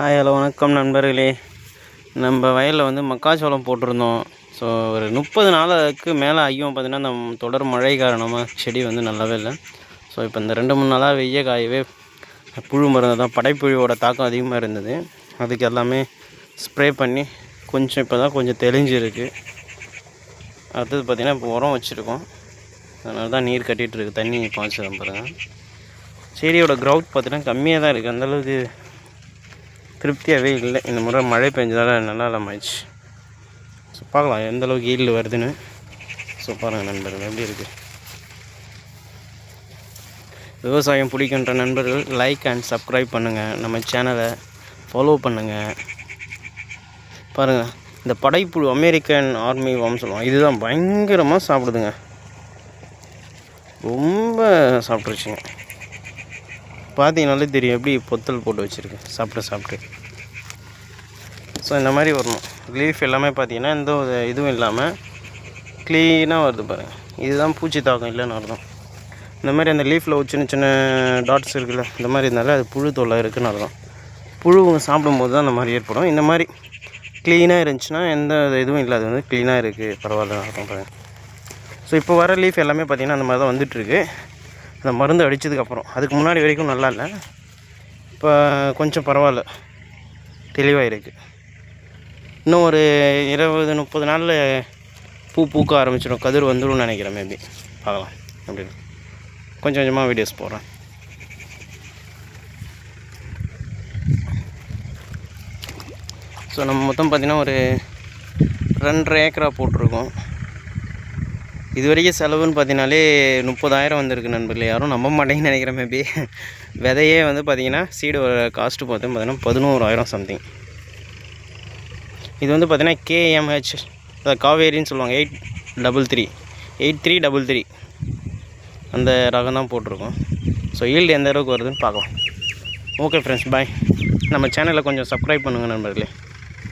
Hi hello வணக்கம் நண்பர்களே. நம்ம வயலில் வந்து மக்காச்சோளம் போட்டிருந்தோம். ஸோ ஒரு முப்பது நாளுக்கு மேலே ஐயும் பார்த்திங்கன்னா அந்த தொடர் மழை காரணமாக செடி வந்து நல்லாவே இல்லை. ஸோ இப்போ இந்த ரெண்டு மூணு நாளாக வெய்ய காயவே புழு மருந்து தான் படைப்புழுவோட தாக்கம் அதிகமாக இருந்தது. அதுக்கு எல்லாமே ஸ்ப்ரே பண்ணி கொஞ்சம் இப்போ தான் கொஞ்சம் தெளிஞ்சிருக்கு. அடுத்தது பார்த்திங்கன்னா இப்போ உரம் வச்சுருக்கோம். அதனால தான் நீர் கட்டிகிட்ருக்கு தண்ணி பாய்ச்சிடும் பாருங்கள் செடியோட க்ரௌத் பார்த்திங்கன்னா கம்மியாக தான் இருக்குது அந்தளவுக்கு திருப்தியாகவே இல்லை. இந்த முறை மழை பெஞ்சதால் நல்லா இல்லாமாயிடுச்சு ஸோ பார்க்கலாம் எந்த அளவுக்கு ஈல்டு வருதுன்னு. ஸோ பாருங்கள் நண்பர்கள் எப்படி இருக்குது விவசாயம் பிடிக்கின்ற நண்பர்கள் லைக் அண்ட் சப்ஸ்கிரைப் பண்ணுங்கள் நம்ம சேனலை ஃபாலோ பண்ணுங்கள் பாருங்கள் இந்த படைப்புழு அமெரிக்கன் ஆர்மி வாம் சொல்லுவாங்க. இதுதான் பயங்கரமாக சாப்பிடுதுங்க. ரொம்ப சாப்பிட்ருச்சுங்க பார்த்தீங்கனாலே தெரியும் எப்படி பொத்தல் போட்டு வச்சுருக்கு சாப்பிட்டு சாப்பிட்டு. ஸோ இந்த மாதிரி வரணும். லீஃப் எல்லாமே பார்த்தீங்கன்னா எந்த ஒரு இதுவும் இல்லாமல் க்ளீனாக வருது பாருங்கள் இதுதான் பூச்சி தாக்கம் இல்லைன்னு அர்த்தம். இந்த மாதிரி அந்த லீஃபில் ஒரு சின்ன சின்ன டாட்ஸ் இருக்குல்ல இந்த மாதிரி இருந்தாலே அது புழு தொல்லை இருக்குன்னு அர்த்தம். புழுவுங்க சாப்பிடும்போது தான் அந்த மாதிரி ஏற்படும். இந்த மாதிரி க்ளீனாக இருந்துச்சுன்னா எந்த இதுவும் இல்லை அது வந்து க்ளீனாக இருக்குது பரவாயில்ல அர்த்தம் பாருங்கள் ஸோ இப்போ வர லீஃப் எல்லாமே பார்த்திங்கன்னா அந்த மாதிரி தான் வந்துட்டுருக்கு அந்த மருந்து அடித்ததுக்கப்புறம் அதுக்கு முன்னாடி வரைக்கும் நல்லா இல்லை. இப்போ கொஞ்சம் பரவாயில்ல தெளிவாக இருக்குது இன்னும் ஒரு இருபது முப்பது நாளில் பூ பூக்க ஆரம்பிச்சிடும் கதிர் வந்துடும்னு நினைக்கிறேன் மேபி பார்க்கலாம். அப்படின்னு கொஞ்சம் கொஞ்சமாக வீடியோஸ் போடுறேன். ஸோ நம்ம மொத்தம் பார்த்திங்கன்னா ஒரு ரெண்டரை ஏக்கரா போட்டிருக்கோம். இது வரைக்கும் செலவுன்னு பார்த்தீங்கனாலே முப்பதாயிரம் வந்திருக்கு நண்பர்களே. யாரும் நம்ப மாட்டேங்கன்னு நினைக்கிறேன் மேபி விதையே வந்து பார்த்தீங்கன்னா சீடு காஸ்ட்டு பார்த்தோம் பார்த்தீங்கன்னா பதினோராயிரம் சம்திங் இது வந்து பார்த்தீங்கன்னா கேஎம்ஹெச் காவேரின்னு சொல்லுவாங்க eight double three eight three double three அந்த ரகம் தான் போட்டிருக்கோம். ஸோ ஈல்டு எந்த அளவுக்கு வருதுன்னு பார்க்கலாம். ஓகே ஃப்ரெண்ட்ஸ் பாய் நம்ம சேனலை கொஞ்சம் சப்ஸ்கிரைப் பண்ணுங்கள் நண்பர்களே.